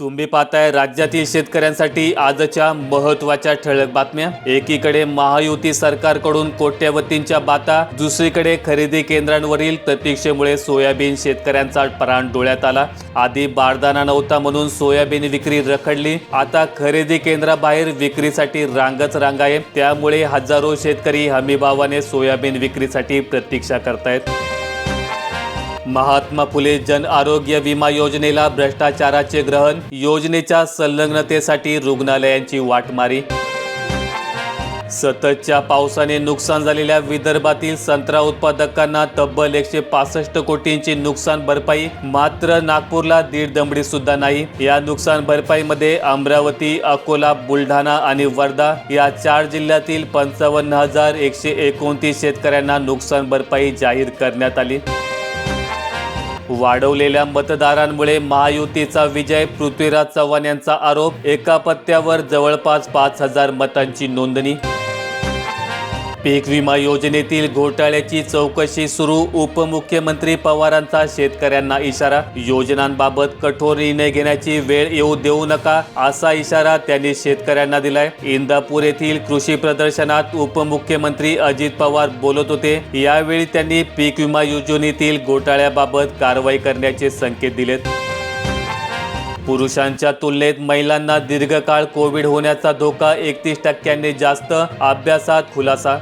तुम्ही पाहताय राज्यातील शेतकऱ्यांसाठी आजच्या महत्त्वाच्या ठळक बातम्या. एकीकडे महायुती सरकारकडून कोट्यवतींच्या बाता दुसरीकडे खरेदी केंद्रांवरील प्रतीक्षेमुळे सोयाबीन शेतकऱ्यांचा प्राण डोळ्यात आला. आधी बारदाना नव्हता म्हणून सोयाबीन विक्री रखडली. आता खरेदी केंद्राबाहेर विक्रीसाठी रांगच रांग आहे त्यामुळे हजारो शेतकरी हमीभावाने सोयाबीन विक्रीसाठी प्रतीक्षा करतायत. महात्मा फुले जन आरोग्य विमा योजनेला भ्रष्टाचाराचे ग्रहण योजनेच्या संलग्नतेसाठी रुग्णालयांची वाटमारी. सततच्या पावसाने नुकसान झालेल्या विदर्भातील संत्रा उत्पादकांना तब्बल एकशे पासष्ट कोटींची नुकसान भरपाई मात्र नागपूरला दीड दमडी सुद्धा नाही. या नुकसान भरपाईमध्ये अमरावती अकोला बुलढाणा आणि वर्धा या चार जिल्ह्यातील पंचावन्न हजार एकशे एकोणतीस शेतकऱ्यांना नुकसान भरपाई जाहीर करण्यात आली. वाढवलेल्या मतदारांमुळे महायुतीचा विजय पृथ्वीराज चव्हाण यांचा आरोप एका पत्त्यावर जवळपास पाच हजार मतांची नोंदणी पीक विमा योजनेतील घोटाळ्याची चौकशी सुरू उपमुख्यमंत्री पवारांचा शेतकऱ्यांना इशारा. योजनांबाबत कठोर निर्णय घेण्याची वेळ येऊ देऊ नका असा इशारा त्यांनी शेतकऱ्यांना दिलाय. इंदापूर येथील कृषी प्रदर्शनात उपमुख्यमंत्री अजित पवार बोलत होते. यावेळी त्यांनी पीक विमा योजनेतील घोटाळ्याबाबत कारवाई करण्याचे संकेत दिलेत. पुरुषांच्या तुलनेत महिलांना दीर्घकाळ कोविड होण्याचा धोका एकतीस टक्क्यांनी जास्त. अभ्यासात खुलासा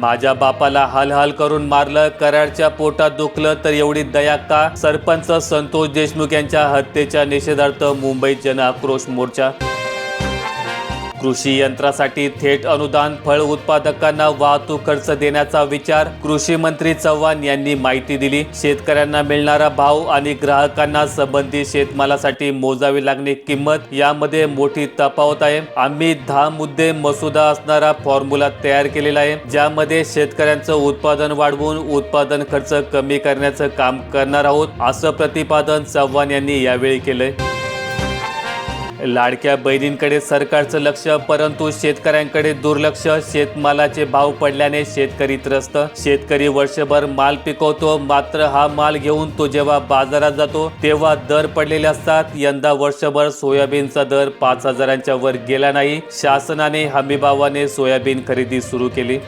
माझ्या बापाला हाल हाल करून मारलं कराडच्या पोटात दुखलं तर एवढी दया का? सरपंच संतोष देशमुख यांच्या हत्येच्या निषेधार्थ मुंबईत जन आक्रोश मोर्चा कृषी यंत्रासाठी थेट अनुदान फळ उत्पादकांना वाहतूक खर्च देण्याचा विचार कृषी मंत्री चव्हाण यांनी माहिती दिली. शेतकऱ्यांना मिळणारा भाव आणि ग्राहकांना संबंधित शेतमालासाठी मोजावी लागणे किंमत यामध्ये मोठी तफावत आहे. आम्ही दहा मुद्दे मसुदा असणारा फॉर्म्युला तयार केलेला आहे ज्यामध्ये शेतकऱ्यांचं उत्पादन वाढवून उत्पादन खर्च कमी करण्याचं काम करणार आहोत असं प्रतिपादन चव्हाण यांनी यावेळी केलंय. लाडक्या बहिणींकडे सरकारचं लक्ष परंतु शेतकऱ्यांकडे दुर्लक्ष. शेतमालाचे भाव पडल्याने शेतकरी त्रस्त. शेतकरी वर्षभर माल पिकवतो मात्र हा माल घेऊन तो जेव्हा बाजारात जातो तेव्हा दर पडलेले असतात. यंदा वर्षभर सोयाबीनचा दर पाच हजारांच्या वर गेला नाही. शासनाने हमीभावाने सोयाबीन खरेदी सुरू केली.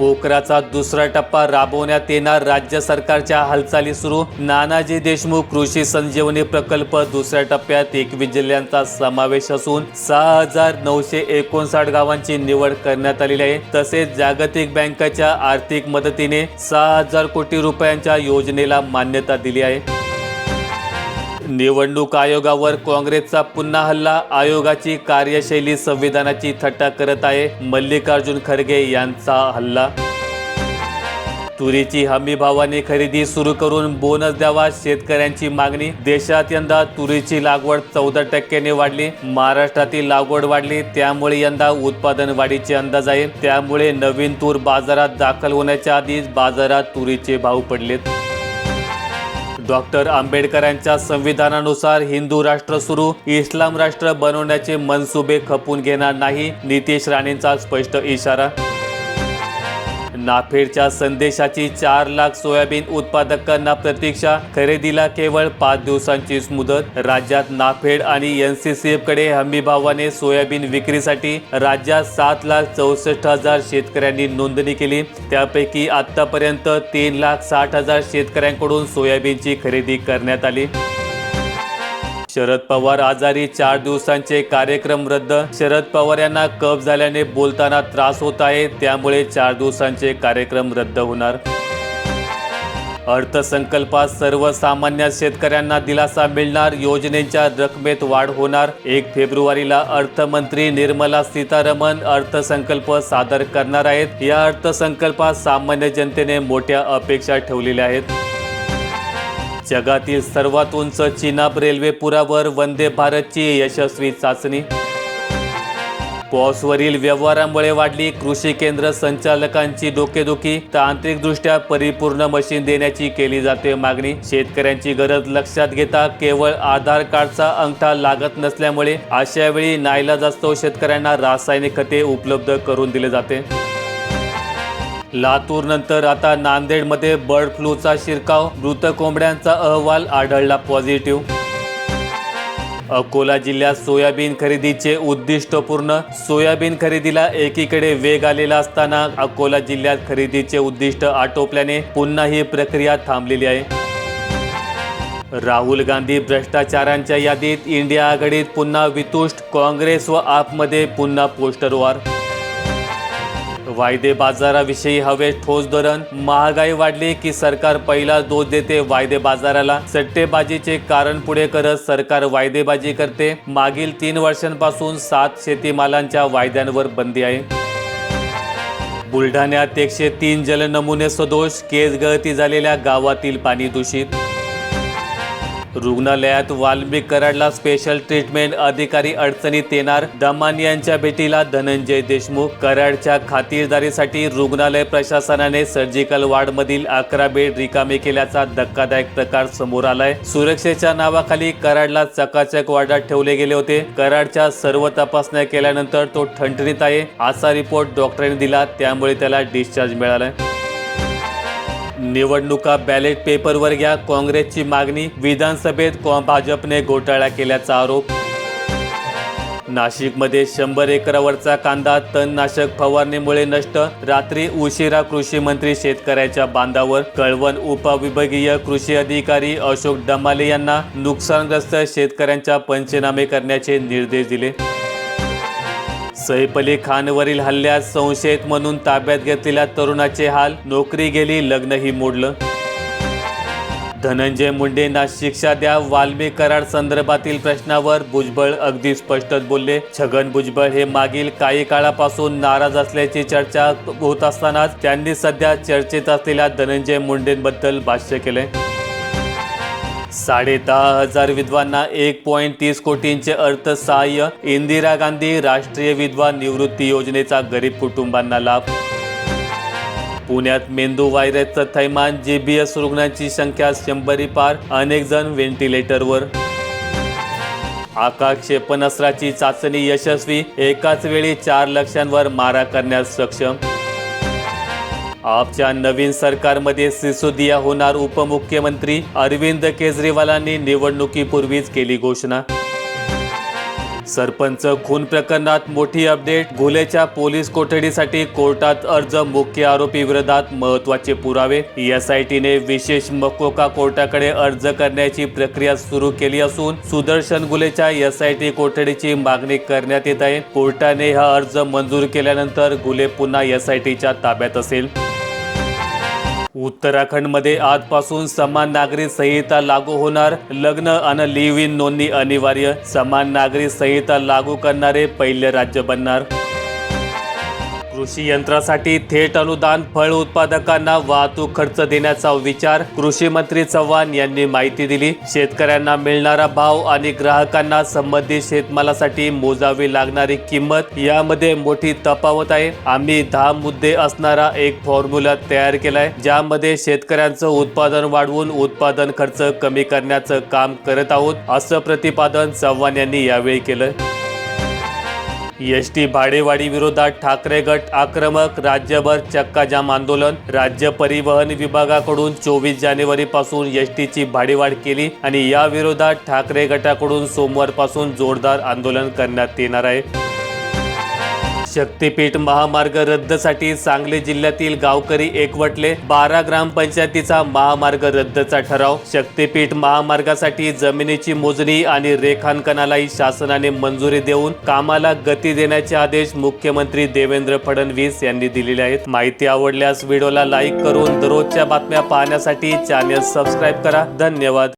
पोखराचा दुसरा टप्पा राबवण्यात येणार. राज्य सरकारच्या हालचाली सुरू. नानाजी देशमुख कृषी संजीवनी प्रकल्प दुसऱ्या टप्प्यात एकवीस जिल्ह्यांचा समावेश असून सहा हजार नऊशे एकोणसाठ गावांची निवड करण्यात आलेली आहे. तसेच जागतिक बँकेच्या आर्थिक मदतीने सहा हजार कोटी रुपयांच्या योजनेला मान्यता दिली आहे. निवडणूक आयोगावर काँग्रेसचा पुन्हा हल्ला आयोगाची कार्यशैली संविधानाची थट्टा करत आहे मल्लिकार्जुन खरगे यांचा हल्ला. तुरीची हमी भावाने खरेदी सुरू करून बोनस द्यावा शेतकऱ्यांची मागणी. देशात यंदा तुरीची लागवड चौदा टक्क्याने वाढली. महाराष्ट्रातील लागवड वाढली त्यामुळे यंदा उत्पादन वाढीचे अंदाज आहे. त्यामुळे नवीन तूर बाजारात दाखल होण्याच्या आधीच बाजारात तुरीचे भाव पडलेत. डॉक्टर आंबेडकरांच्या संविधानानुसार हिंदू राष्ट्र सुरू इस्लाम राष्ट्र बनवण्याचे मनसुबे खपून घेणार नाही नितेश राणेंचा स्पष्ट इशारा नाफेडच्या संदेशाची चार लाख सोयाबीन उत्पादकांना प्रतीक्षा. खरेदीला केवळ पाच दिवसांचीच मुदत. राज्यात नाफेड आणि एन सी कडे हमीभावाने सोयाबीन विक्रीसाठी राज्यात सात लाख चौसष्ट हजार शेतकऱ्यांनी नोंदणी केली. त्यापैकी आतापर्यंत तीन लाख साठ हजार शेतकऱ्यांकडून सोयाबीनची खरेदी करण्यात आली. शरद पवार आजारी चार दिवसांचे कार्यक्रम रद्द. शरद पवार यांना कफ झाल्याने बोलताना त्रास होत आहे त्यामुळे चार दिवसांचे कार्यक्रम रद्द होणार. अर्थसंकल्पात सर्वसामान्य शेतकऱ्यांना दिलासा मिळणार योजनेच्या रकमेत वाढ होणार. एक फेब्रुवारीला अर्थमंत्री निर्मला सीतारामन अर्थसंकल्प सादर करणार आहेत. या अर्थसंकल्पात सामान्य जनतेने मोठ्या अपेक्षा ठेवलेल्या आहेत. जगातील सर्वात उंच चिनाब रेल्वे पुरावर वंदे भारतची यशस्वी चाचणी. पॉसवरील व्यवहारामुळे वाढली कृषी केंद्र संचालकांची डोकेदुखी. तांत्रिकदृष्ट्या परिपूर्ण मशीन देण्याची केली जाते मागणी. शेतकऱ्यांची गरज लक्षात घेता केवळ आधार कार्डचा अंगठा लागत नसल्यामुळे अशावेळी नायला जास्त शेतकऱ्यांना रासायनिक खते उपलब्ध करून दिले जाते. लातूर नंतर आता नांदेडमध्ये बर्ड फ्लूचा शिरकाव मृत कोंबड्यांचा अहवाल आढळला पॉझिटिव्ह. अकोला जिल्ह्यात सोयाबीन खरेदीचे उद्दिष्ट पूर्ण. सोयाबीन खरेदीला एकीकडे वेग आलेला असताना अकोला जिल्ह्यात खरेदीचे उद्दिष्ट आटोपल्याने पुन्हा ही प्रक्रिया थांबलेली आहे. राहुल गांधी भ्रष्टाचारांच्या यादीत इंडिया आघाडीत पुन्हा वितुष्ट काँग्रेस व आपमध्ये पुन्हा पोस्टर वार वायदे बाजाराविषयी हवे ठोस धोरण. महागाई वाढली की सरकार पहिला दोष देते वायदे बाजाराला. सट्टेबाजीचे कारण पुढे करत सरकार वायदेबाजी करते. मागील तीन वर्षांपासून सात शेतीमालांच्या वायद्यांवर बंदी आहे. बुलढाण्यात एकशे तीन जलनमुने सदोष. केस गळती झालेल्या गावातील पाणी दूषित. रुग्णालयात वाल्मिक कराडला स्पेशल ट्रीटमेंट अधिकारी अडचणीत येणार. दमान यांच्या भेटीला धनंजय देशमुख. कराडच्या खातिरदारीसाठी रुग्णालय प्रशासनाने सर्जिकल वार्डमधील अकरा बेड रिकामे केल्याचा धक्कादायक प्रकार समोर आलाय. सुरक्षेच्या नावाखाली कराडला चकाचक वार्डात ठेवले गेले होते. कराडच्या सर्व तपासण्या केल्यानंतर तो ठणठणीत आहे असा रिपोर्ट डॉक्टरांनी दिला. त्यामुळे त्याला डिस्चार्ज मिळालाय. निवडणुका बॅलेट पेपरवर घ्या. काँग्रेसची मागणी विधानसभेत भाजपने घोटाळा केल्याचा आरोप? नाशिकमध्ये शंभर एकरावरचा कांदा तणनाशक फवारणीमुळे नष्ट. रात्री उशिरा कृषी मंत्री शेतकऱ्याच्या बांधावर कळवण उपविभागीय कृषी अधिकारी अशोक डमाले यांना नुकसानग्रस्त शेतकऱ्यांच्या पंचनामे करण्याचे निर्देश दिले. सैफ अली खानवरील हल्ल्यात संशयित म्हणून ताब्यात घेतलेल्या तरुणाचे हाल नोकरी गेली लग्नही मोडलं. धनंजय मुंडेंना शिक्षा द्या वाल्मी कराड संदर्भातील प्रश्नावर भुजबळ अगदी स्पष्टच बोलले. छगन भुजबळ हे मागील काही काळापासून नाराज असल्याची चर्चा होत असतानाच त्यांनी सध्या चर्चेत असलेल्या धनंजय मुंडेंबद्दल भाष्य केले साडे दहा हजार विधवांना एक पॉईंट तीस कोटींचे अर्थसहाय्य इंदिरा गांधी राष्ट्रीय विधवा निवृत्ती योजनेचा गरीब कुटुंबांना लाभ. पुण्यात मेंदू व्हायरसचं थैमान जीबीएस रुग्णांची संख्या शंभरी पार अनेक जण व्हेंटिलेटरवर. आकाश क्षेपणास्त्राची चाचणी यशस्वी एकाच वेळी चार लक्षांवर मारा करण्यास सक्षम. आपच्या नवीन सरकारमध्ये सिसोदिया होणार उपमुख्यमंत्री अरविंद केजरीवालांनी निवडणुकीपूर्वीच केली घोषणा. सरपंच खून प्रकरणात मोठी अपडेट घुलेच्या पोलीस कोठडीसाठी कोर्टात अर्ज मुख्य आरोपी विरोधात महत्त्वाचे पुरावे. एस आय टीने विशेष मकोका कोर्टाकडे अर्ज करण्याची प्रक्रिया सुरू केली असून सुदर्शन गुलेच्या एस आय टी कोठडीची मागणी करण्यात येत आहे. कोर्टाने हा अर्ज मंजूर केल्यानंतर गुले पुन्हा एस आय टीच्या ताब्यात असेल. उत्तराखंडमध्ये आजपासून समान नागरी संहिता लागू होणार. लग्न आणि लिव्ह इन नोंदणी अनिवार्य. समान नागरी संहिता लागू करणारे पहिले राज्य बनणार. कृषी यंत्रासाठी थेट अनुदान फळ उत्पादकांना वाहतूक खर्च देण्याचा विचार कृषी मंत्री चव्हाण यांनी माहिती दिली. शेतकऱ्यांना मिळणारा भाव आणि ग्राहकांना संबंधित शेतमालासाठी मोजावी लागणारी किंमत यामध्ये मोठी तफावत आहे. आम्ही दहा मुद्दे असणारा एक फॉर्म्युला तयार केलाय ज्यामध्ये शेतकऱ्यांचं उत्पादन वाढवून उत्पादन खर्च कमी करण्याचं काम करत आहोत असं प्रतिपादन चव्हाण यांनी यावेळी केलं एस टी भाडेवाढी विरोधात ठाकरे गट आक्रमक राज्यभर चक्काजाम आंदोलन. राज्य परिवहन विभागाकडून चोवीस जानेवारी पासून एस टीची भाडेवाढ केली आणि या विरोधात ठाकरे गटाकडून सोमवारपासून जोरदार आंदोलन करण्यात येणार आहे. शक्तीपीठ महामार्ग रद्दसाठी सांगली जिल्ह्यातील गावकरी एकवटले. बारा ग्रामपंचायतीचा महामार्ग रद्दचा ठराव. शक्तीपीठ महामार्गासाठी जमिनीची मोजणी आणि रेखांकनालाही शासनाने मंजुरी देऊन कामाला गती देण्याचे आदेश मुख्यमंत्री देवेंद्र फडणवीस यांनी दिलेले आहेत. माहिती आवडल्यास व्हिडिओला लाईक करून दररोजच्या बातम्या पाहण्यासाठी चॅनेल सबस्क्राईब करा. धन्यवाद.